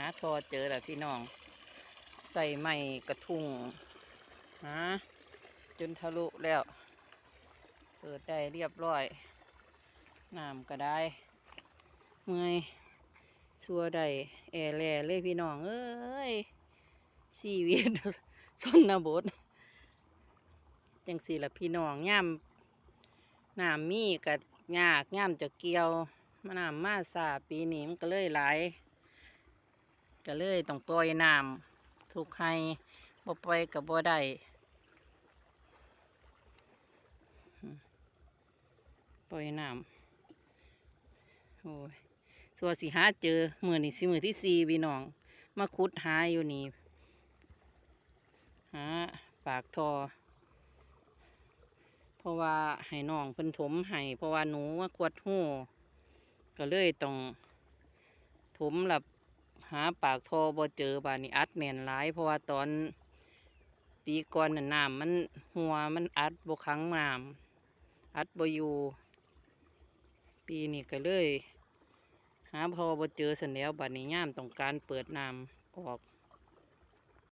หาทอเจอแล้วพี่น้อง ใส่ไม้กระทุงหาจนทะลุแล้ว เปิดได้เรียบร้อยน้ำก็ได้ เมื่อยสัวได้แอแลเลยพี่น้อง เอ้ยชีวิตสนนบทจังสี่ละพี่น้องย่ำน้ำมีกัดยากย่ำจะเกี่ยวมาน้ำมาสาปีนี้มันก็เลยหลาย ก็เลยต้องปล่อยน้ำทุกให้บ่ปล่อยกับบ่ได้ปล่อยน้ำโอ้ยสัวสิหาเจอมือนี่สิมือที่สี่พี่น้อง มาขุดหาอยู่นี่หาปากทอ เพราะว่าให้น้องเพิ่นถมให้เพราะว่าหนูว่ากวดหูก็เลยต้องถมหลับ หาปากทอบ่เจอบาดนี้อัดแน่นหลาย เพราะว่าตอนปีก่อนน่ะน้ำมันหัวมันอัดบ่ขังน้ำอัดบ่อยู่ ปีนี้ก็เลย หาพอบ่เจอสันแล้วบัดนี้ย่ามต้องการเปิดน้ำออก